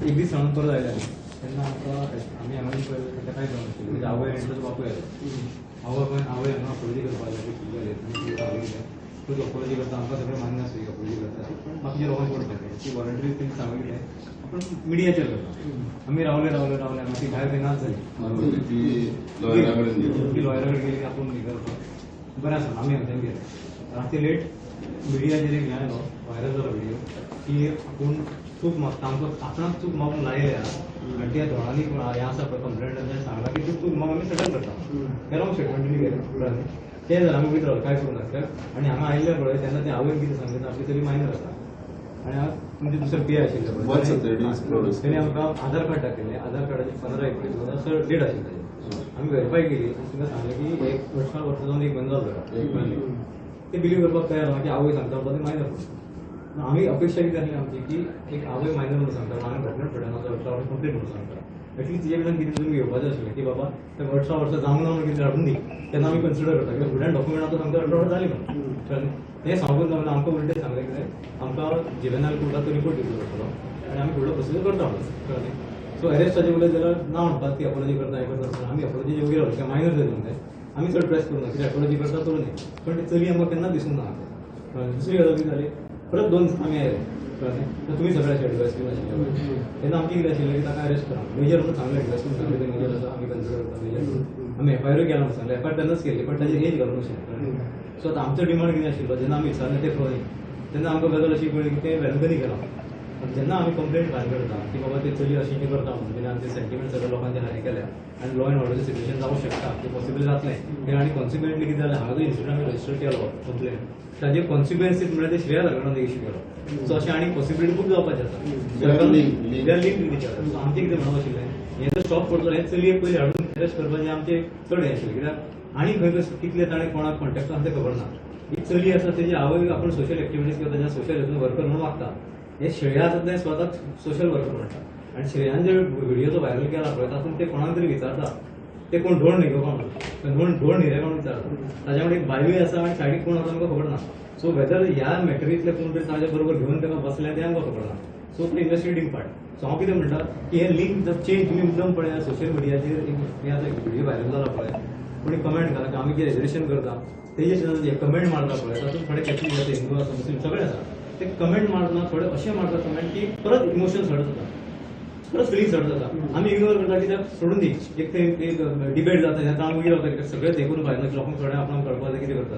एक दीस सांगून परत आयले तेन्ना आमकां आमी हांगा पळयलें तेका काय नाशिल्लें म्हणजे आवय बापूय आयलो आवय पण आवय हांगा अपोलॉजी करपाक आयलो की कितें जालें तुमी कितें आवय कितें तूं अपोलॉजी करता आमकां सगळें मान्य आसता की अपोलॉजी करता. पण बाकीचे लोकांक पडटा ती वॉलंटरी तेणी सांगितलें आपण मिडियाचेर करता आमी रावले रावले रावले आमी ती भायर नाच जाली मागीर ती लॉयरा कडेन गेली. आपूण हे करता बरें आसा आमी हांगच्यान गेले राती लेट मिडियाचेर एक हें आयलो व्हायरल जालो व्हिडिओ की आपूण चूक मागता आमकां आपणाक चूक मागून लायल्या आनी त्या कोण हें आसा पळय कंप्लेंट सांगला की तूं चूक मागून आमी सेटल करता. ते रॉंग स्टेटमेंट तुमी गेले. कळ्ळें? ते जाल्यार आमी वयत रावले काय करूं नाका आनी हांगा आयिल्ले पळय तेन्ना ते आवयन कितें सांगितलें. आपली तरी मायनर आसा आनी हांव म्हणजे दुसरो पे आशिल्लो तेणी आमकां आधार कार्ड दाखयलें आधार कार्डाचे पंदरा एप्रील दोन हजार डेट आशिल्ली ताजी आमी व्हेरीफाय केली. आनी तिका सांगलें की एक अठरा वर्सां जावन एक बंद जालो एक महिने. ते बिलीव करपाक तयार. ना की आवय सांगता बाबा ते मायनर आम्ही आमी अपेक्षा कितें आमची की एक आवय मायनर म्हणून सांगता मायनर प्रेग्नंट फुड्यान वचून अठरा वर्ष कंप्लीट म्हणून सांगता एटलीस्ट तिचे कडल्यान कितें तुमी घेवपाचें आसलें की बाबा ते अठरा वर्सा जावंक ना म्हणून कितें हाडून दी तेन्ना आमी कन्सिडर करता. कित्याक फुडल्यान डॉक्युमेंट आतां सांगता अठरा वर्सां जाली म्हणून कळ्ळें? हें सांगून जावना आमकां उलटें सांगलें कितें आमकां जिवेनायल कोर्टाचो रिपोर्ट दिवचो पडटलो आनी आमी फुडलो प्रोसिजर करता म्हणून कळ्ळें सो अरेस्टाचे उलय जाल्यार ना म्हणपाक ती अपॉलॉजी करता हें करता आमी अपॉलॉजी योग्य रावली किंवां मायनर जाली म्हणून आमी चड प्रेस करूं ना कित्याक अपॉलॉजी करता करूं न्ही. पण ती चली आमकां केन्ना दिसूंक ना दुसरी गजाल कितें जाली परत दोन दीस आमी आयले? तर तुमी सगळे अशें एडवायस केली नाशिल्ले तेन्ना आमचें कितें आशिल्लें की ताका अरेस्ट करा. मेजर म्हणून सांगलें एडवायस करून सांगलें ते मेजर आसा आमी कन्सिडर करता मेजर आमी एफ आय आर केला म्हणून सांगलें एफ आय आर तेन्नाच केली पण ताजेर एज घालूंक नाशिल्लें सो आतां आमचो डिमांड कितें आशिल्लो जेन्ना आमी विचारलें ते खंय तेन्ना आमकां गजाल अशी कळ्ळी की ते वेलकनी केला जेन्ना आमी कंप्लेंट फायल करता की बाबा ते चली अशी ती करता म्हणून जेन्ना आमचे सेंटिमेंट सगळ्या लोकांचे हाय केल्या आनी लॉ अँड ऑर्डरचें सिच्युएशन जावं शकता ते पॉसिबल जातलें कित्याक आनी कॉन्सिक्वेंटली कितें जालें हांगा जो इन्सिडंट आमी रजिस्टर केलो कंप्लेंट ताजे कॉन्सिक्वेन्सीस म्हळ्यार ते श्रेया लागणार इश्यू केलो सो अशें आनी पॉसिबिलिटी खूब जावपाचें आसा with each other. So आमचें कितें म्हणप आशिल्लें हें जर स्टॉप करतलो हें चलयेक पयलीं हाडून अरेस्ट करपाचें आमचें चड हें. आशिल्लें कित्याक आनी खंय कितले ताणें कोणाक कॉन्टेक्ट आसा तें खबर ना ही चली आसा तेजी आवय आपूण सोशल एक्टिविटीज करता तेन्ना सोशल हेतून वर्कर म्हणून वागता हे श्रेया आसा तें स्वताक सोशल वर्कर म्हणटा आनी श्रेयान जे व्हिडिओ जो व्हायरल केला पळय तातूंत ते कोणाक तरी विचारता ते कोण ढोळ न्ही गो कोण ढोळ ढोळ न्ही रे कोण विचारता ताच्या एक बायलूय आसा आनी सायडीक कोण आसा आमकां खबर ना सो वेदर ह्या मॅटरींतले कोण तरी बरोबर घेवन तेका बसले तें आमकां खबर ना सो ते इन्वेस्टिगेटींग पार्ट सो हांव कितें म्हणटा की हे लिंक जर चेंज तुमी मुद्दम पळया सोशल मिडियाचेर एक हे आतां व्हिडिओ व्हायरल जाला पळय कोणी कमेंट घाला की आमी कितें रेजरेशन करता तेजे कमेंट मारता पळय तातूंत थोडे कॅथलीक आसा हिंदू आसा मुस्लीम सगळे आसा ते कमेंट मारतना थोडे अशें मारता कमेंट की परत इमोशन्स हर्ट जाता परत फिलिंग हर्ट जाता आमी इग्नोर करता कित्याक सोडून दी. एक ते एक डिबेट जाता ह्या आमी मागीर होता सगळे देखून पाहिजे. फायदा लोकांक थोडे आपणाक कळपा जाय कितें करता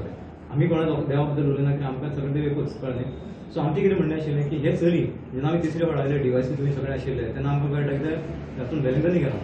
आमी कोणा देवा बद्दल उलयना की आमकां सगळें देव एकूच कळ्ळें सो आमचें कितें म्हणणें आशिल्लें की हे चली जेन्ना आमी तिसऱ्या वाडायले डिवायसीस तुमी सगळे आशिल्ले तेन्ना आमकां कळटा कितें तातूंत वेलंकनी गेला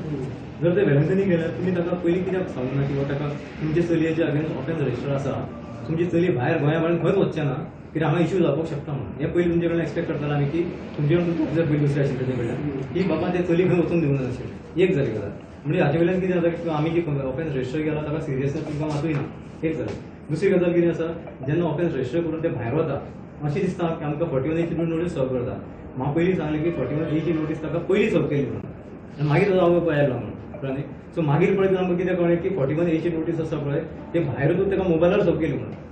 जर ते वेलंकनी गेल्यार तुमी ताका पयलीं कित्याक सांगना किंवा ताका तुमचे चलयेचे अगेन्स्ट ऑफेन्स रजिस्टर आसा तुमची चली भायर गोंया भायर खंयच वचचें ना. कित्याक हांगा इश्यू जावपाक शकता म्हणून. हे पयलीं तुमचे म्हणजे कडल्यान एक्सपेक्ट करतालो आमी की तुमचे कडल्यान तुमचे ऑफिसर पयलीं दुसरे आशिल्ले तेजे कडल्यान की बाबा ते चली खंय वचून दिवंक नाशिल्ले एक जाली गजाल म्हणजे हाचे वयल्यान कितें जाता की आमी जी ऑफेन्स रजिस्टर केला ताका सिरियसनेस तुमकां मातूय ना एक जालें दुसरी गजाल कितें आसा जेन्ना ऑफेन्स रजिस्टर करून ते भायर वता अशें दिसता की आमकां फॉर्टी वन एची नोटीस सर्व करता म्हाका पयलीं सांगलें की फॉर्टी वन एची नोटीस ताका पयलीं सर्व केली म्हणून. आनी मागीर तो आवय पळयलो म्हणून कळ्ळें सो मागीर पळयता आमकां कितें कळ्ळें की फॉर्टी वन एची नोटीस आसा पळय ते भायरूच ताका मोबायलार सर्व केली म्हणून.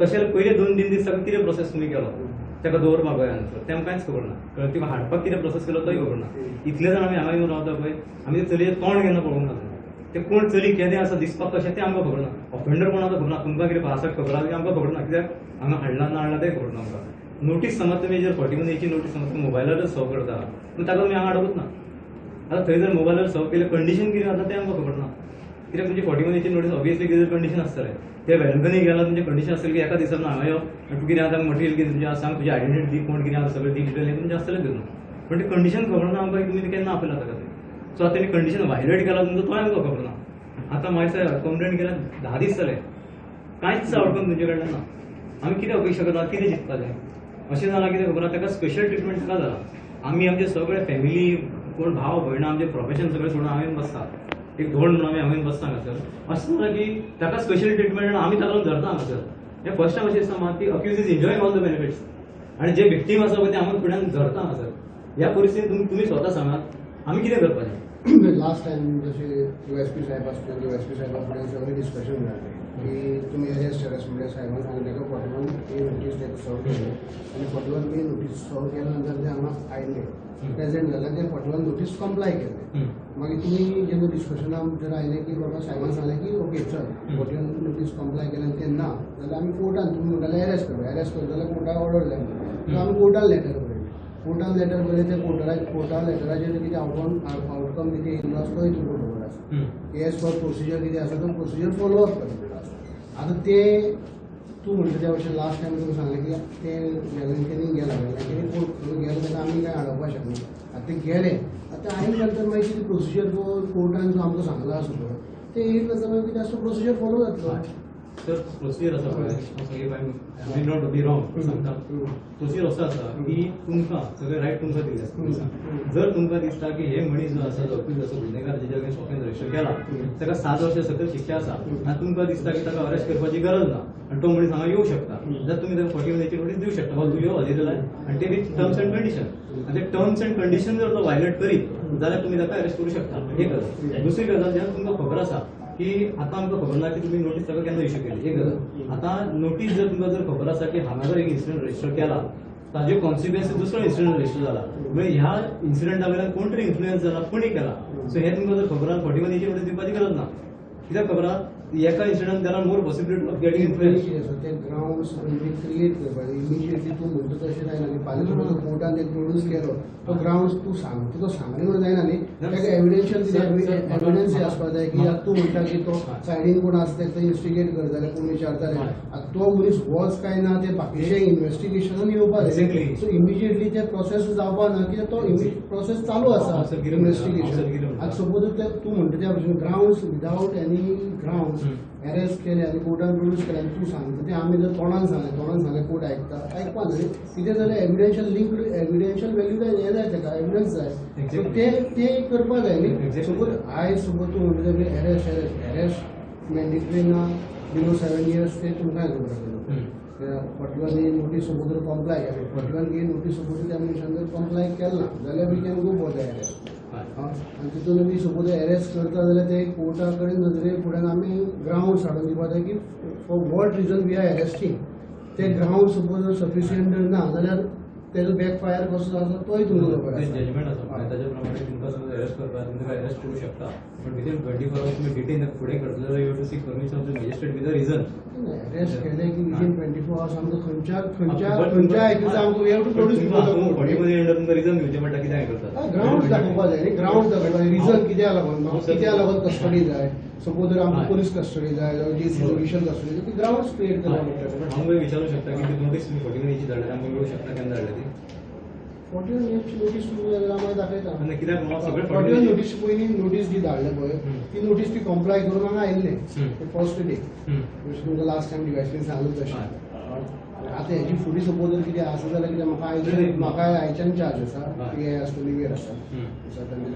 तशें जाल्यार पयले दोन तीन दीस ताका कितें प्रोसेस तुमी केलो. ताका दवरपाक गोंयांत तें आमकां कांयच खबर ना कळ्ळें तिका हाडपाक कितें प्रोसेस केलो तोय खबर ना इतले जाण आमी हांगा येवन रावता पळय आमी ते तोंड केन्ना पळोवंक ना ते कोण चली केदें आसा दिसपाक कशें तें आमकां खबर ना ऑफेंडर कोण आसा खबर ना तुमकां कितें पासाक खबर आसा आमकां खबर ना कित्याक हांगा हाडला ना हाडला तें खबर ना आमकां नोटीस समज तुमी जर फॉर्टी वन एची नोटीस समज तुम्ही मोबायलारच सर्व करता. पूण ताका तुमी हांगा हाडकूच ना आतां थंय जर मोबायलार सर्व केलें कंडिशन कितें आसा तें आमकां खबर ना कित्याक तुमची फॉर्टी वन एची नोटीस ऑब्वियसली कितें कंडिशन आसतलें ते वेलकनी गेला तुमचे कंडिशन आसतलें की एका दिसान हांगा यो तूं कितें आतां मटेरियल कितें तुमचें आसा सांग तुजी आयडेंटिटी कोण कितें आसा सगळें डिजिटल हें तुमचें आसतलें तितून पण ते कंडिशन खबर ना आमकां तुमी केन्ना आपयला ताका ते सो आतां तेणी कंडिशन व्हायलेट केला तुमचो तोय आमकां खबर ना आतां मागीर कंप्लेन केल्या धा दीस जाले कांयच आउटकम तुमचे कडल्यान ना आमी कितें अपेक्षा करता कितें चिंतपाचें अशें जालां कितें खबर आसा ताका स्पेशल ट्रिटमेंट का जाला आमी आमचे सगळे फॅमिली कोण भाव भयणां आमचे प्रोफेशन सगळें सोडून हांवें बसता एक धोंड म्हणून आमी हांवें बसता हांगासर अशें जाला की ताका स्पेशल ट्रिटमेंट आमी ताका धरता हांगासर हें फर्स्ट टायम अशें दिसता की accused is enjoying all the benefits आनी जे विक्टीम आसा पळय ते आमी फुड्यान धरता हांगासर ह्या परिस्थितीन तुमी स्वता सांगात आमी कितें करपाचें लास्ट टायम जशें यू एस पी साहेब असतील यू एस पी साहेबा फुडें सगळें डिस्कशन जालें की तुमी अरेस्ट अरेस्ट म्हणजे साहेबान सांगलें ताका फॉर्टी वन ए नोटीस ताका सर्व केली. आनी फॉर्टी वन ए नोटीस सर्व केल्या नंतर ते हांगा आयले प्रेझेंट जाल्यार ते फॉर्टी वन नोटीस कंप्लाय केले. मागीर तुमी जेन्ना डिस्कशना भितर आयले की बाबा साहेबान सांगलें की ओके चल फॉर्टी वन नोटीस कंप्लाय केलें ते ना जाल्यार आमी कोर्टान तुमी म्हणटाले अरेस्ट करता अरेस्ट करता जाल्यार कोर्टाक ऑर्डर सो आमी कोर्टान लेटर बरयलें कोर्टान लेटर बरयलें ते कोर्टारा कोर्टा लेटराचेर कितें आउटकम आउटकम कितें येयल्लो आसा तो एज पर प्रोसिजर कितें आसा तो प्रोसिजर फॉलो अप करतलो आसा आतां ते तूं म्हणटा त्या भशेन लास्ट टायम तुका सांगलें की ते वेलंकनी गेला वेलंकनी कोर्ट गेलो तेका आमी काय हाडोवपाक शकना आतां ते गेले. आतां आनी नंतर मागीर कितें प्रोसिजर कोर्टान जो आमकां सांगलो आसा पळय ते येयले नंतर मागीर कितें आसा प्रोसिजर फॉलो जातलो तर प्रोसिजर आसा पळय नॉट बी रॉंग सांगता प्रोसिजर असो आसा की तुमकां सगळे रायट तुमकां दिले आसा जर तुमकां दिसता की हे मनीस जो आसा जो अक्यूज आसा गुन्हेगार जेच्या अगेन्स्ट ऑफेन्स रजिस्टर केला ताका सात वर्ष सकयल शिक्षा आसा आनी तुमकां दिसता की ताका अरेस्ट करपाची गरज ना. आनी तो मनीस हांगा येवं शकता. जाल्यार तुमी ताका फॉर्टी वनाची नोटीस दिवं शकता. तूं यो लाय आनी ते विथ टर्म्स अँड कंडिशन आनी ते टर्म्स अँड कंडिशन जर तो वायलेट करीत जाल्यार तुमी ताका अरेस्ट करूं शकता. एक गजाल दुसरी गजाल जेन्ना तुमकां खबर आसा की आता आमकां खबर ना की तुमी नोटीस ताका केन्ना इश्यू केली एक गजाल आता नोटीस जर तुमकां जर खबर आसा की हांगा जर एक इन्सिडंट रजिस्टर केला ताजे कॉन्सिक्वेन्स दुसरो इन्सिडंट रजिस्टर जाला म्हणजे ह्या इन्सिडंटा वयल्यान कोण तरी इन्फ्लुएन्स जाला कोणी केला सो हे तुमकां जर खबर आसा फॉर्टी वन नोटीस दिवपाची गरज ना कित्याक खबर आहा एका incident there are more possibility of getting आसा ते ग्राउंड्स क्रिएट करपाचे इमिजिएटली तूं म्हणटा तशें जायना न्ही. फाल्यां तुका कोर्टान ते प्रोड्यूस केलो. तो ग्राउंड्स तूं सांग तुका सांगले म्हणून जायना न्ही ताका एविडेन्शियल कितें एविडन्स आसपाक जाय की आतां तूं म्हणटा की तो सायडीन कोण आसा तेका इन्वेस्टिगेट करता जाल्यार कोण विचारताले आतां तो मनीस वच काय ना ते बाकीचे इन्वेस्टिगेशनान येवपा Exactly. जाय सो इमिजिएटली ते प्रोसेस जावपा ना कित्याक तो प्रोसेस चालू आसा म्हणटा? आतां सपोज ते तूं म्हणटा त्या भशेन grounds without any grounds arrest केले आनी कोर्टान प्रोड्यूस केले तूं सांगता ते आमी जर तोंडान सांगलें तोंडान सांगलें कोर्ट आयकता आयकपा न्ही. कितें जाल्यार एविडेन्शियल लिंक एविडेन्शियल व्हॅल्यू जाय हें जाय ताका एविडन्स जाय सो. ते ते करपा जाय न्ही. सपोज आयज सपोज तूं म्हणटा ते अरेस्ट अरेस्ट अरेस्ट मॅन्डेटरी ना बिलो सेवन इयर्स ते तुमकां खबर forty one A notice suppose जर वन ए नोटीस सपोज त्या मनशान जर कंप्लाय केला जाल्यार we can go for the arrest आनी तितून आमी सपोज अरेस्ट करता जाल्यार ते कोर्टा कडेन नजरे फुड्यान आमी ग्रावंड हाडून दिवपा जाय की for what reason we are arresting ते ग्रावंड सपोज सफिशियंट ना जाल्यार तेजो बॅक फायर कसो आसा तोय तुमकां खबर ते आसा जजमेंट आसा पळय, ताच्या प्रमाणे तुमकां समज अरेस्ट करपाक तुमकां अरेस्ट करू शकता. पण विदिन ट्वेंटी फोर अवर्स तुम्ही डिटेन फुडें करतले you to seek permission of the magistrate with the reason arrest केले की विदिन ट्वेंटी फोर आवर्स आमकां खंयच्या खंयच्या खंयच्या एक्युज आमकां we have to produce body मध्ये अंडर तुमकां रिझन दिवचे पडटा कित्याक करता ग्राउंड दाखोवपा जाय न्ही ग्राउंड दाखोवपा जाय रिजन कित्या लागून म्हाका कित्या लागून कस्टडी जाय सपोज जर आमकां पुलीस कस्टडी जाय जावं जी ज्युडिशियल कस्टडी ती ग्राउंड्स क्रिएट करपा पडटा हांव विचारू शकता की ती नोटीस तुम्ही फोर्टी मिनिटची धाडल्यार आमकां मेळूं शकता केन्ना धाडल्या ती. फॉर्टी वन इयर्सची नोटीस तुमी जाल्यार आम्हाला दाखयता कित्याक म्हाका सगळे फॉर्टी वन नोटीस पयलीं नोटीस जी धाडले पळय. ती नोटीस ती कंप्लाय करून हांगा आयिल्ले. फर्स्ट डे तुमकां लास्ट टायम डिवायसीन सांगलें तशें. आतां हेजी फुडें सपोज जर कितें आसा जाल्यार कितें म्हाका आयच्यान म्हाका आयच्यान चार्ज आसा हे आसता लिव्हेर आसा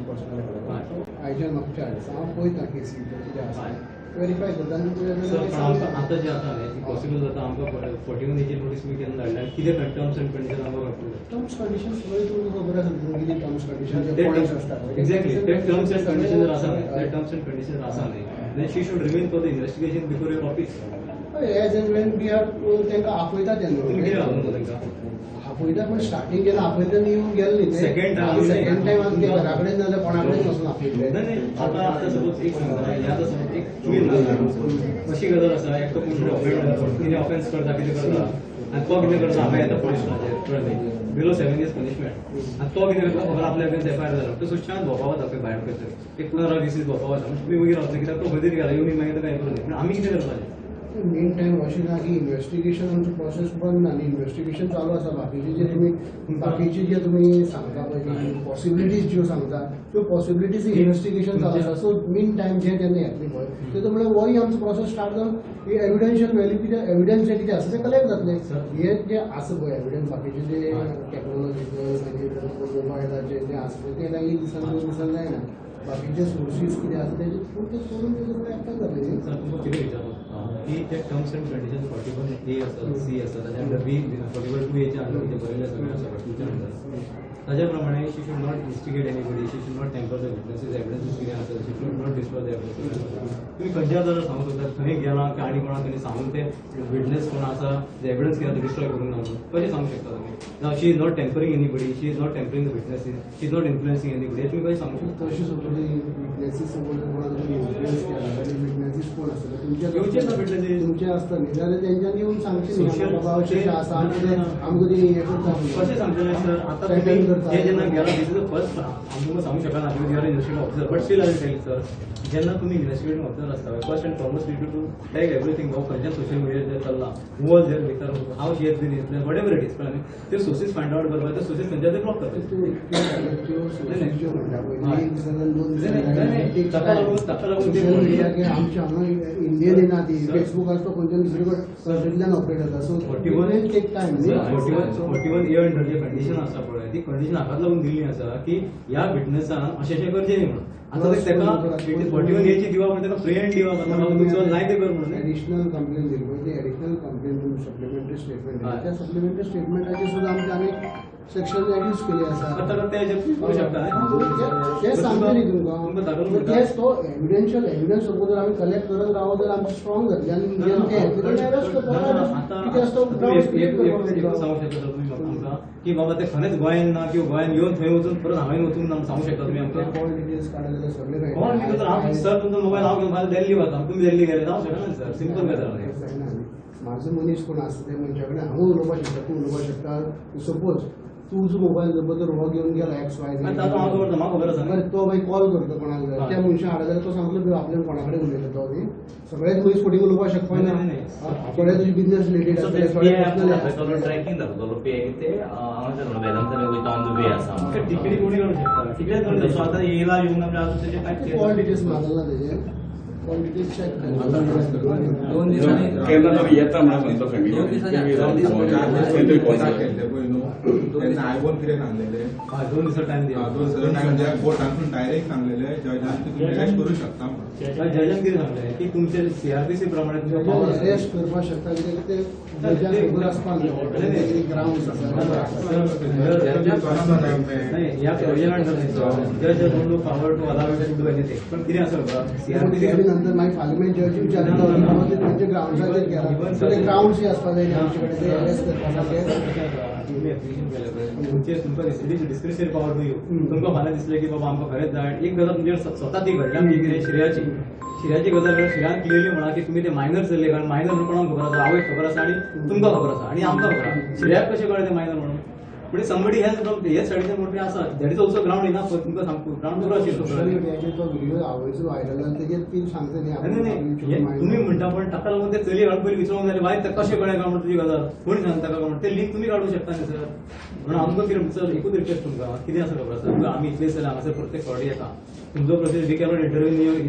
पर्सनल. आयच्यान म्हाका चार्ज आसा हांव पळयता केसी कितें आसा हय. व्हेरीफाय करता. आतां जे आसा न्ही पॉसिबल जाता आमकां फोर्टी मिनिटची नोटीस बी केन्ना धाडल्या कितें टर्म्स अँड कंडिशन आमकां कळटलें टर्म्स कंडिशन सगळे तुमकां खबर आसा तुमकां कितें टर्म्स कंडिशन आसता. एक्झॅक्टली ते टर्म्स अँड कंडिशन आसा न्ही. ते टर्म्स कंडिशन आसा न्ही then she should remain for the before your office as and when we are तांकां आपयता तेन्ना आपयता पण स्टार्टिंग केन्ना आपयता येवन गेले न्ही time. सेकंड टाइम आमी घरा कडेन नाजाल्यार कोणा कडेन वचून आपयले अशी गजाल आसा एक तो कोण कितें ऑफेन्स करता कितें करता आनी तो कितें करता हांवें येता police below seven years punishment आनी तो कितें करता खबर आपल्या अगेन्स्ट एफ आय आर जालो तो सुशांत भोंवपा वता खंय भायर खंय एक पंदरा वीस दीस भोंवपा वता म्हणजे तुमी मागीर वचना कित्याक तो खंय तरी गेला येवन मागीर ताका हें करून पूण आमी कितें करपाचें मेन टाइम अशें ना की इन्व्हेस्टिगेशन आमचो प्रोसेस बंद ना न्ही इन्व्हेस्टिगेशन चालू आसा बाकीचे जे तुमी बाकीचे जे तुमी सांगता पळय पॉसिबिलिटीज ज्यो सांगता त्यो पॉसिबिलिटीज इन्व्हेस्टिगेशन चालू आसा सो मेन टाइम जे तेन्ना येतले पळय तेतून म्हळ्यार होय आमचो प्रोसेस स्टार्ट जावन एविडेन्शियल व्हॅल्यू कितें एविडन्स जे कितें आसा ते कलेक्ट जातले हे जे आसा पळय एविडन्स बाकीचे जे टॅक्नॉलॉजीकल मागीर मोबायलाचे जे आसा ते काही दिसान दोन दिसान जायना बाकीचे सोर्सेस कितें आसा ते सर तुमकां कितें की ते terms and condition forty one A आसा सी आसा ताच्या under B forty one two एच्या अंडर कितें बरयलें सगळें आसा त्याच्याप्रमाणे she should not instigate anybody she should not tamper the witnesses evidence कितें आसा she should not destroy the evidence तुम्ही खंयच्या जाल्यार सांगूंक शकता थंय गेला की आनी कोणाक तरी सांगून ते विटनेस कोण आसा जे एव्हिडन्स कितें डिस्ट्रॉय करूंक ना म्हणून कशें सांगूंक शकता तुम्ही? ना she is not tampering anybody she is not tampering the witnesses she is not influencing anybody हे तुम्ही कशें सांगूक शकता? तशी सपोज विटनेसीस सपोज कोणाला तुम्ही इन्फ्लुअन्स केला आणि विटनेसीस कोण असतात तुमच्या येवचेच ना witnesses. तुमचे असतात न्ही जाल्यार तेंच्यांनी येवन सांगचे न्ही Social- बाबा अशें आसा आमचे आमकां ती हे करता कशें सांगतले सर आता. हे जेन्ना गेला दिस इज फर्स्ट आमी तुमकां सांगूंक शकना तुम्ही you're investigating officer but still I tell sir जेन्ना तुम्ही इन्व्हेस्टिगेटिंग ऑफिसर आसता first and foremost need to take everything हो खंयच्या सोशल मिडियाचेर चल्ला हू वॉज देर भितर how she has been influence whatever it is कळ्ळें ते सोर्सीस फायंड आउट करपाक ते सोर्सीस खंयच्या ब्लॉक करपाचे नाही, नाही. दिसाच्यान ताका लागून- ताका लागून ते आमच्या हांगा इंडियन येना ती. फेसबूक आसा तो खंयच्या दुसरे कंट्रींतल्यान ऑपरेट जाता. So forty one take time forty one forty one A under जे कंडिशन आसा पळय ती कंडिशन हाकाच लागून दिल्ली आसा की ह्या विटनेसान अशें अशें करचें न्ही म्हणून. आता तेका फोर्टी वन एची दिवा म्हणून तेका फ्री हँड दिवा म्हणून तूं कर ऍडिशनल कंप्लेन दिली पळय ती ऍडिशनल कंप्लेन सप्लिमेंटरी स्टेटमेंट. त्या सप्लिमेंटरी स्टेटमेंटाचेर सुद्धा आनी सेक्शन एड्यूस केले आसा ते शकता न्ही? ते बट सांगता न्ही तुमकां. तेच तो एव्हिडेन्शियल एव्हिडन्स सपोज जर आमी कलेक्ट करत रावत जाल्यार आमची स्ट्रॉंग जातली आनी ना, ना, ते ना, ना, तो शकता आमकां की बाबा ते खरेंच गोंयान ना किंवा गोंयान येवन थंय वचून परत हांवें वचून आमकां सांगू शकता तुम्ही आमकां कॉल डिटेल्स काडले सगळे. कोण तर हांव सर तुमचो मोबायल हांव घेवन फाल्यां दिल्ली वता तुम्ही दिल्ली गेले जावं शकना न्ही सर सिंपल गजाल. माझो मनीस कोण आसता त्या मनशा कडेन हांव उलोवपाक शकता तूं उलोवपाक शकता सपोज तुजो मोबायल जर तर हो घेवन गेला एक्स वाय. बरें तो मागीर कॉल करता कोणाक जाय. त्या मनशा हाडा जाल्यार तो सांगतलो "बी आपल्यान कोणा कडेन उलयता तो न्ही सगळेच मनीस फुडें उलोवपाक शकपाक ना. थोडे तुजे बिझनेस रिलेटेड ट्रॅकिंग दाखयतलो PI ते हांगासर वेदांतान वयता ऑन द वे आसा म्हाका टिकेटी कोणी काडूंक शकता? टिकेट पण काडूंक तसो आतां येयला येवंक ना आतां तेजे काय कॉल? डिटेल्स मागला तेजे कॉल डिटेल्स चेक दोन दिसांनी केन्ना तरी येता म्हणून सांगतो फॅमिली त्यांना आयफोन सांगलेले हय दोन दिसा टायम दिया दोन सर म्हणजे कोर्टांतून डायरेक्ट सांगलेले जजान की तुम्ही अरेस्ट करू शकता जजान कितें सांगलें की तुमचे सीआरपीसी प्रमाणे. अरेस्ट करपाक शकता कित्याक ते जजाक खबर आसपाक जज power to allow to anything पण कितें आसा खबर सीआरपीसी नंतर मागीर फार्लिमेंट जज विचारता बाबा ते तुमच्या ग्राउंड्साचेर ग्राउंड्स जे जाय आमचे कडेन ते अरेस्ट करपाक ते तुम्ही application केलं पळय, तुमचे तुमकां डिस्क्रिशनरी पॉवर टू यू तुमकां फाल्यां दिसलें की बाबा आमकां खरेंच जाय एक गजाल म्हणजे स्वता ती घडली आमची कितें श्रेयाची. श्रेयाची गजाल म्हणल्यार श्रेयान क्लियरली म्हणा की तुमी ते मायनर चल्ले कारण मायनर कोणाक खबर आसा आवयक खबर आसा आणि तुमकां खबर आसा आनी आमकां खबर आसा श्रेयाक कशें कळ्ळें ते मायनर म्हणून? म्हणजे समबडी हेज हे सायडीचे मोठे आसा दॅट इज ऑल्सो ग्राउंड इना तुमकां सांगू ग्राउंड पुरो सोशल आशिल्लो मिडियाचेर तो. व्हिडिओ आवयचो व्हायरल जाता तेजेर ती सांगता न्ही नाही, नाही, नाही. हे आपण तुम्ही म्हणता पण ताका लागून ते चली घालून पयलीं विचारूंक जाय वायट तेका कशें कळ्ळें म्हणून तुजी गजाल कोणी सांगता ताका काय म्हणून ते लिंक तुमी काडूंक शकता न्ही सर म्हणून आमकां कितें सर एकूच रिक्वेस्ट तुमकां कितें आसा खबर आसा तुमकां आमी इतले जाल्यार हांगासर प्रत्येक फावटी येता तुमचो process we cannot in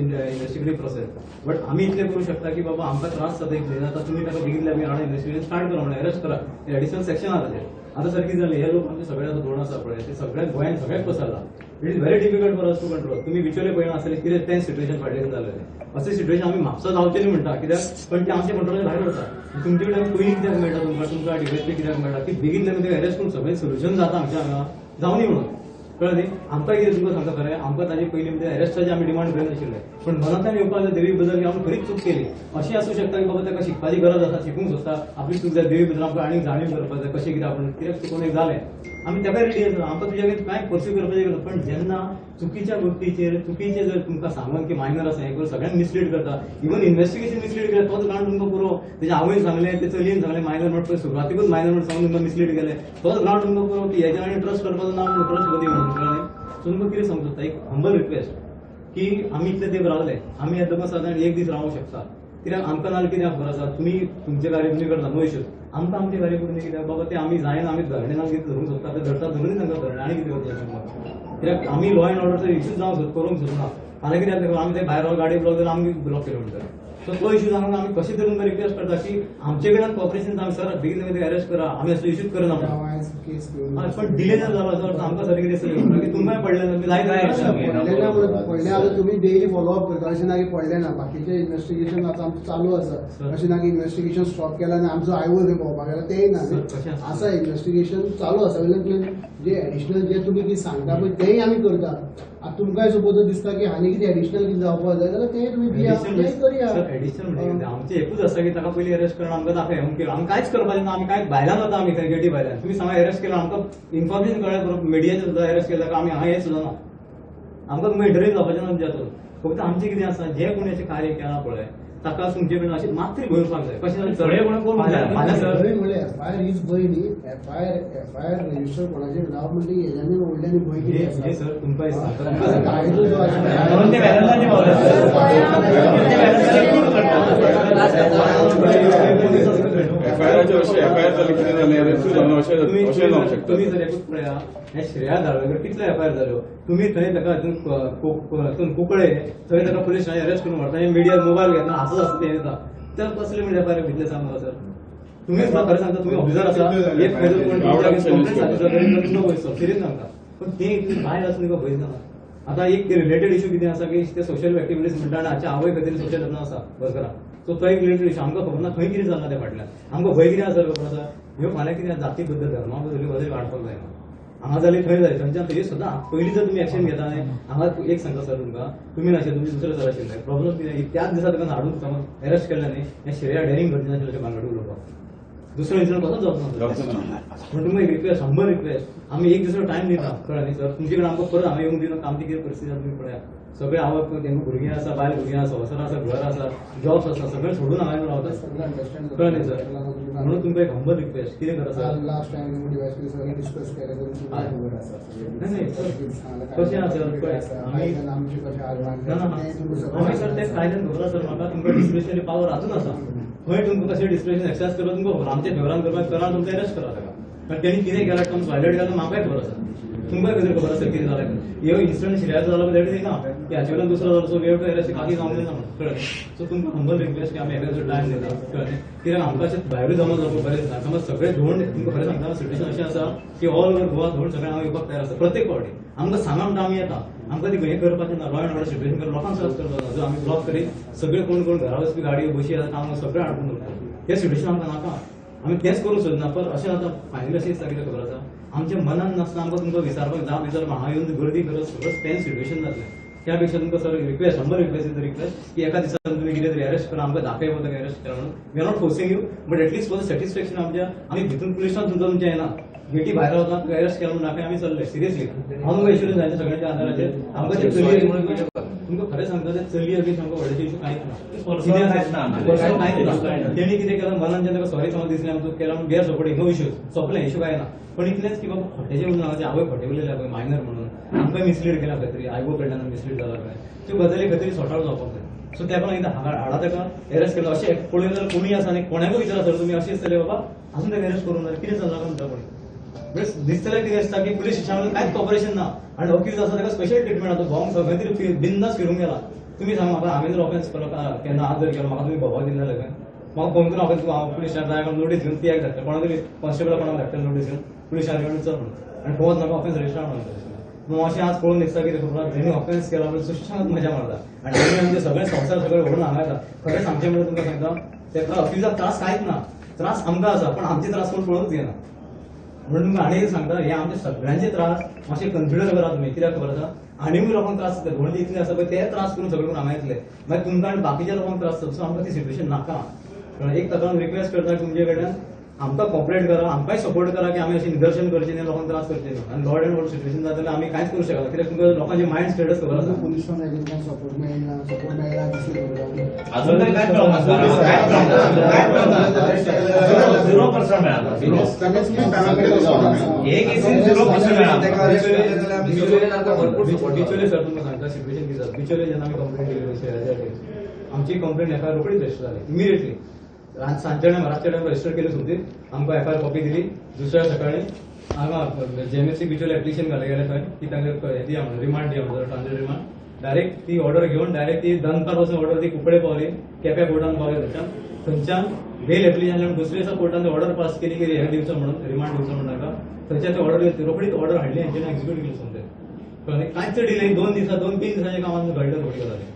investigative process but आमी इतलें करूं शकता की बाबा आमकां त्रास जाता इतले जाता तुमी ताका बेगितले आमी हाडून इन्व्हेस्टिगेशन स्टार्ट करा म्हणून अरेस्ट करा. एडिशनल सेक्शन आसा आता सारखी कितें जालें हे लोक आमचे सगळे धोरण आसा पळय ते सगळ्यात गोंयांत सगळ्यात पसरला. It is very difficult for us to control तुम्ही विचारले पळय आसले कितें तें सिच्युएशन फाटल्यान जालें असे सिच्युएशन आमी म्हापसा जावचे न्ही म्हणटा कित्याक पण ते आमच्या कंट्रोलाच्या भायर वता तुमचे कडेन पयलीं कित्याक मेळटा तुमकां तुमकां डिफेक्टली कित्याक मेळटा की बेगीन ते अरेस्ट करून सगळें सोल्युशन जाता आमच्या हांगा जावं न्ही म्हणून. कळ्ळें न्ही? आमकां कितें तुमकां सांगता खरें आमकां ताजे पयलीं म्हणजे अरेस्टाची आमी डिमांड करिनाशिल्ले पण मनांतल्यान येवपाक जाय देवी बद्दल की आमी खरीच चूक केली. अशी आसूं शकता की बाबा ताका शिकपाची गरज आसा शिकूंक सोदता आपली चूक जाय देवी बद्दल आमकां आनीक जाणीव करपाक जाय कशें कितें आपण कित्याक चुकून एक जालें आमी तेका रेडी आसा आमकां तुज्या कडेन कांय पर्स्यू करपाचें गेलो. ना. पण जेन्ना चुकीच्या गोष्टीचेर चुकीचे जर तुमकां सांगून की मायनर आसा हें करून सगळ्यांक मिसलीड करता इवन इन्वेस्टिगेशन मिसलीड केलें तोच ग्राउंड तुमकां पुरो तेजे आवयन सांगलें ते चलयेन सांगलें मायनर नोट पळय सुरवातीकूच मायनर नोट सांगून तुमकां मिसलीड केलें. तोच ग्राउंड तुमकां पुरो की हेजेर आनी ट्रस्ट करपाचो ना म्हणून ट्रस्ट मदी म्हणून कळ्ळें सो तुमकां कितें समजता? सोदता एक हंबल रिक्वेस्ट की आमी इतले देव रावले आमी येता साधारण एक दीस रावूंक शकता. कित्याक आमकां नाल्यार कितें खबर आसा? तुमी तुमचे कार्य तुमी करता नो आमकां आमचे कार्य करून कित्याक बाबा ते आमी जायना आमी धरणे ना कितें धरूंक सोदता ते धरता धरून तांकां धरणे. आनी कितें करता कित्याक आमी लॉ अँड ऑर्डरचो इश्यूज जावंक सोद करूंक सोदना फाल्यां कित्याक आमी ते भायर गाडी ब्लॉक जाल्यार आमी ब्लॉक केले म्हणटा सो तो इश्यू सांगून आम्ही कशी तरी तुमकां रिक्वेस्ट करता की आमचे कडेन कॉपरेशन आमी सर बेगीन बेगीन अरेस्ट करा आमी असो करना केस घेवन हय, पण डिले जर जालो तर आमकां सर कितें की तुमकांय पडलें तुमी लायक जायना. पडले आतां तुम्ही डेली फॉलोअप करता अशें ना की पडले ना बाकीचे इन्व्हेस्टिगेशन आतां आमचं चालू आसा सर. अशें ना की इन्व्हेस्टिगेशन स्टॉप केला आनी आमचो आयवो थंय भोंवपाक गेला तेंय ना सर, आसा? इन्व्हेस्टिगेशन चालू आसा जे एडिशनल जे तुमी कितें सांगता पळय तेंय आमी करता आतां तुमकांय सपोज दिसता की हानी कितें एडिशनल कितें जावपाक जाय जाल्यार तें तुमी करुया. सर, additional म्हणजे कितें? आमचें एकूच आसा की ताका पयलीं अरेस्ट करून आमकां दाखय अमकें आमी कांयच करपाचें ना आमी कांय भायल्यान वता आमी थंय गेटी भायल्यान तुमी सांगा अरेस्ट केला आमकां इन्फॉर्मेशन कळ्ळें मिडियाचेर सुद्दां अरेस्ट केला आमी हांगा हें सुद्दां ना आमकां इंटरव्यू जावपाचें ना तुमच्या फक्त आमचें कितें आसा जे कोणी अशें कार्य केलां पळय ताका तुमचे कडेन अशें मात्र घेवपाक जाय कशें सगळे कोणी म्हळ्यार एफ आय आर हीच भंय न्ही F I R F I R register कोणाचेर जावप म्हणजे हेज्यानी वयल्यानी भंय हे कितें हे सर तुमकां सांगता तुमकां तुमकां सांगता. कायदो जो आसा म्हणून ते वेलंदांनी पावले एफ आय आरचे अशें एफ आय आर जालें कितें जालें रेस्क्यू जालें अशें तुम्ही अशें जावंक शकता तुम्ही जर एकूच पळया हे श्रेया कितले तुम्ही थंय ताका हितून कुंकळे थंय ताका पुलीस अरेस्ट करून व्हरता हे मिडिया मोबायल घेतना हातच आसता ते येता तर कसले म्हणजे आर भितले सांग म्हाका सर तुम्हीच म्हाका खरें सांगता तुम्ही ऑफिसर आसा एक खंय कोण सांगितलं तरी तुमकां सांगता. पण ते भायर आसून भंय जाता आता एक रिलेटेड इश्यू कितें आसा की ते सोशल एक्टिविटीज म्हणटा आनी हाच्या आवय खातीर सोशल यत्न आसा वर्करां सो तो एक रिलेटेड इश्यू आमकां खबर ना खंय कितें जालां त्या फाटल्यान आमकां भंय कितें आसा खबर आसा ह्यो फाल्यां कितें जाती बद्दल धर्मा बद्दल बदल काडपाक जायना हांगा जाली खंय जाय थंयच्यान तरी सुद्दां पयलीं जर तुमी एक्शन घेता न्ही हांगा एक सांगता सर तुमकां. तुमी नाशिल्ले तुमी दुसरे सर आशिल्ले. प्रॉब्लम कितें त्याच दिसा तुका हाडून समज अरेस्ट केलें न्ही हें श्रेया डेरिंग करचें नाशिल्लें अशें उलोवपाक. दुसरो इन्सिडंट कसो जावचो जावचो ना ना. पण तुम्ही एक रिक्वेस्ट शंभर रिक्वेस्ट आम्ही एक दिवस टाइम दिता. कळ्ळें न्ही. सर तुमचे कडेन आमकां परत हांगा येवंक दिना आमची कितें परिस्थिती आसा तुम्ही पळया. सगळे आवक तेंका भुरगीं आसा बायल भुरगीं आसा संवसार आसा घर आसा जॉब्स आसा सगळें सोडून येवन रावता सगळें अंडरस्टँड कळ्ळें न्ही सर म्हणून तुमकां एक हंबल रिक्वेस्ट कितें करा सर लास्ट डिस्कस केले आसा सर. कशें आसा, पळय, आमी- तें सर ते आसा. कायद्यान खबर आसा म्हाका तुमकां डिस्क्रिशनरी पावर हातून आसा खंय तुमकां कशें डिस्क्रिशन एक्सरसाइज करपाक तुमकां आमच्या फेवरान करपाक करा तुमकां अरेस्ट करा ताका कारण तेणी कितें केलां टर्म्स वायलेट केला म्हाकाय खबर आसा तुमकां कितें खबर आसा कितें जालें तें. ह्यो इन्सिडंट शिऱ्याचो जालो दॅट इज ना की हाचे वेळेला दुसरो जालो सो वेळ हॅव टू अरेस्ट जावंक दिना कळ्ळें सो तुमकां हंबल रिक्वेस्ट की आमी एका टायम दिता. कळ्ळें कित्याक आमकां अशें भायरूय जमा जावपाक बरें दिसना समज सगळे धोंड तुमकां खरें सांगता सिट्युएशन अशें आसा की ऑल ओव्हर गोवा धोंड सगळें हांव येवपाक तयार आसा प्रत्येक फावटी आमकां सांगा म्हणटा आमी येता आमकां ती हें करपाचें ना लॉ एंड ऑर्डर सिट्युएशन करून लोकांक सर्च करता जर आमी ब्लॉक करीत सगळे कोण कोण घरा वचपी गाडयो बशी आसा काम सगळे हाडून दवरता हें सिट्युएशन आमकां नाका आमी तेंच करूंक सोदना पर अशें जाता फायनली अशें दिसता कितें खबर आसा आमच्या मनान नासतना आमकां तुमकां विचारपाक जाप विचार हांव येवन गर्दी करत सगळं टेन्स सिच्युएशन जातलें त्या पेक्षा तुमकां सर रिक्वेस्ट शंबर रिक्वेस्ट रिक्वेस्ट की एका दिसा तुमी कितें तरी अरेस्ट करा. आमकां दाखय वता अरेस्ट करा म्हणून. We are not forcing you but at least for the satisfaction आमच्या आमी भितून पुलिसांत तुमचं तुमच्या येना गेटी भायर वता अरेस्ट केला म्हणून दाखय आमी चल्ले सिरियसली हांव तुमकां इश्यू जायचे सगळ्यांच्या आदाराचेर आमकां ते चली तुमकां खरें सांगता ते चली अगेन्स्ट आमकां व्हडलेशे इश्यू कांयच ना कांयच ना. तेणी कितें केलं? मनान जेन्ना सॉरी समज दिसलें आमचो. केला म्हणून गैर सपोर्ट नो इश्यूज सोंपलें इश्यू काय ना? पण इतलेंच की बाबा खोटेचे म्हणून हांगाचे आवय खोटे उलयल्या पळय मायनर म्हणून. आमकां मिसलीड केल्या खंय तरी आयगो कडल्यान मिसलीड जाला पळय त्यो गजाली खंय तरी आवट जावपाक जाय सो त्या पण हांगा हाडा ताका एरेस्ट केलो. अशें पळयलें जाल्यार कोणूय आसा आनी कोणाकूय विचारा सर तुमी अशें दिसतले बाबा अजून ताका एरेस्ट करून जाल्यार कितें जालां म्हणटा पळय म्हणजे दिसता की पुलीस स्टेशनामध्ये कांयच कॉपरेशन ना? आनी वकील आसा ताका स्पेशल ट्रिटमेंट आसा भोंग खंय तरी बिंदास फिरूंक गेला. तुमी सांग म्हाका हांवें जर ऑफेन्स केलो केन्ना आज जर केलो म्हाका तुमी भोंवपाक दिना लागून म्हाका फोन करून ऑफेन्स हांव पुलीस स्टेशन जाय नोटीस घेवन पियाक धाडटा कोणा तरी कॉन्स्टेबल कोणाक धाडटा नोटीस घेवन पुलीस स्टेशन चल म्हणून आनी फोन म्हाका ऑफेन्स रजिस्टर म्हणून मग अशें आज पळोवन दिसता की खबर ऑफेन्स केला म्हणजे सुशांत मजा मारता आनी आमी आमचे सगळे संवसार सगळे व्हरून हांगा येता खरें सांगचें म्हणजे तुमकां सांगता तेका अक्युजाक त्रास कांयच ना. त्रास आमकां आसा पण आमचे त्रास कोण पळोवनच घेना म्हणून आणि आनी सांगता हे आमचे सगळ्यांचे त्रास मातशे कन्सिडर करा तुमी कित्याक खबर आसा आनीकूय लोकांक त्रास जाता म्हणून इतले आसा पळय ते त्रास करून सगळे करून हांगा येतले मागीर तुमकां आनी बाकीच्या लोकांक त्रास जाता सो आमकां ती सिट्युएशन नाका. कळ्ळें? एक ताका रिक्वेस्ट करता तुमचे कडल्यान आमकां कॉपरेट करा आमकांय सपोर्ट करा की आमी अशी निदर्शन करचे न्ही लोकांक त्रास करचे न्ही आणि लॉर्ड अँड ऑर्डर सिट्युएशन जाता जाल्यार आमी कांयच करू शकना कित्याक तुमकां लोकांचे मायंड स्टेटस खबर आसा पोलीस सपोर्ट मेळना सपोर्ट मेळना अजून तरी काय प्रॉब्लेम झिरो पर्सेंट मिळाला झिरो एक केसीन झिरो पर्सेंट मिळाला. बिचोले सर तुमकां सांगता सिट्युएशन कितें जाता बिचोले जेन्ना आमी कंप्लेंट केली आमची आय आर रोखडीच रजिस्टर जाली इमिडिएटली सांजच्या महाराष्ट्र रजिस्टर केली सुद्दी आमकां एफ आय आर कॉपी दिली. दुसऱ्या सकाळी हांगा जेएमएससी बिचोले एप्लिकेशन घाले गेले थंय की तांकां हें दिया म्हणून रिमांड दिया म्हणून ट्रांजिट रिमांड डायरेक्ट ती ऑर्डर घेऊन डायरेक्ट ती दनपारपासून ऑर्डर ती कुपडे पावली. केप्या कोर्टान पावली थंयच्यान थंयच्यान बेल एप्लिकेशन दुसऱ्या दिसा कोर्टान ऑर्डर पास केली की हे दिवचो म्हणून रिमांड दिवचो म्हणून नाका. थंयच्यान ती ऑर्डर रोखडीच ऑर्डर हाडली हेंच्यानी एक्झिक्यूट केली समजे. पण कांयच डिले दोन दिसा दोन तीन दिसांच्या कामात घडलं रोखडी गजाली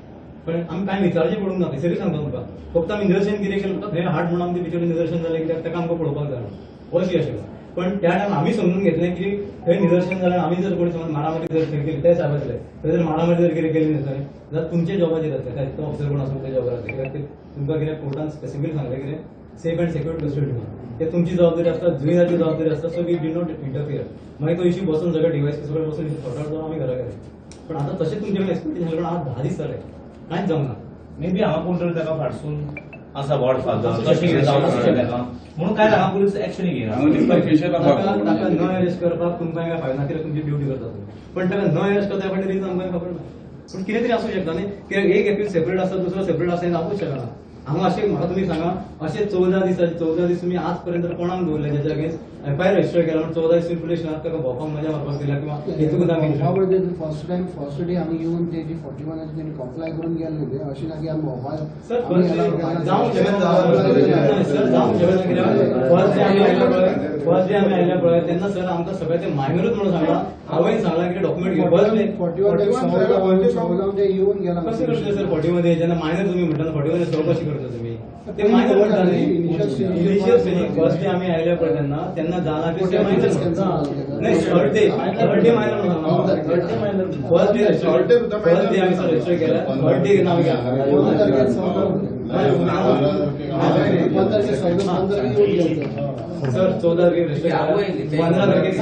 पण आमी काय विचारचें पडूंक ना सरी सांगता तुमकां फक्त आमी निदर्शन कितें केलें थंय हाड म्हणून आमचे भितर निदर्शन जालें कित्याक ताका आमकां पळोवपाक जाय अशी अशें पण त्या टायम आमी समजून घेतलें की थंय निदर्शन जाल्यार आमी जर कोणी समज मारामारी जर केली ते साहेबातले थंय जर मारामारी जर कितें गेली न्हय जाल्यार तुमचे जॉबाचेर जातले काय तो ऑफिसर कोण आसूं त्या जॉबार जातले कित्याक ते तुमकां कितें कोर्टान स्पेसिफीक सांगलें कितें सेफ अँड सेक्युअर कस्टडी म्हणून. ते तुमची जबाबदारी आसता जुईनाची जबाबदारी आसता so we do not interfere मागीर तो इशू बसून सगळ्या डिवायस सगळें बसून सॉर्ट आउट जावन आमी घरा गेले. पण आता तशें तुमचे कडेन एक्सपेक्टेशन पण आज धा दीस जाले कांयच जावंक ना मे बी हांगा कोण तरी ताका फाटसून आसा वॉर्ड फादर तशें जावन म्हणून काय हांगा पुलीस एक्शन ताका न अरेस्ट करपाक तुमकां काय फायदा कित्याक तुमची ड्युटी करता. पण ताका न अरेस्ट करता फाटी रिजन आमकां खबर ना पूण कितें तरी आसूं शकता न्ही? कित्याक एक एपील सेपरेट आसता दुसरो सेपरेट आसता हें जावूंक शकना हांगा अशें म्हाका तुमी सांगा अशें चवदा दिसाचे चवदा दीस तुमी आज पर्यंत कोणाक दवरले ज्याच्या अगेन्स्ट केला म्हणून चवदा दीस तुमी पुलीस स्टेशनाक ताका भोंवपाक मजा मारपाक दिला किंवा हेतून आमी फर्स्ट टाइम फर्स्ट डे आम्ही येऊन ते जी फॉर्टी वन त्यांनी कॉम्प्लाय करून गेले होते अशी ना की आम्ही मोबाईल सर सर जावंक शकना कित्याक फर्स्ट डे आमी आयल्या पळय फर्स्ट डे आमी आयल्या पळय तेन्ना सर आमकां सगळें ते मायनरूच म्हणून सांगला हांवें सांगला की डॉक्युमेंट घेवन येऊन गेला कसे करतले सर फॉर्टी मध्ये जेन्ना मायनर तुम्ही म्हणटा फॉर्टी मध्ये स्टॉप कशी करता तुम्ही. ते मायनर म्हणटा न्ही. इनिशियल स्टेजीक फर्स्ट डे आम्ही आयल्या पळय तेन्ना तेन्ना जाला की ते मायनर नाही third day third day minor म्हणून third day minor first day first day आम्ही सर रजिस्टर केला. थर्ड डे नाव सर चौदा तारखेक रजिस्टर केला. पंधरा तारखेक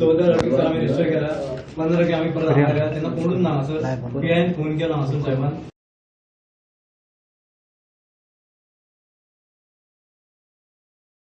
चौदा तारखेक सर आम्ही रजिस्टर केला. पंधरा तारखेक आम्ही परत तेन्ना कोणूच ना सर. फोन केला हांसून साहेबान.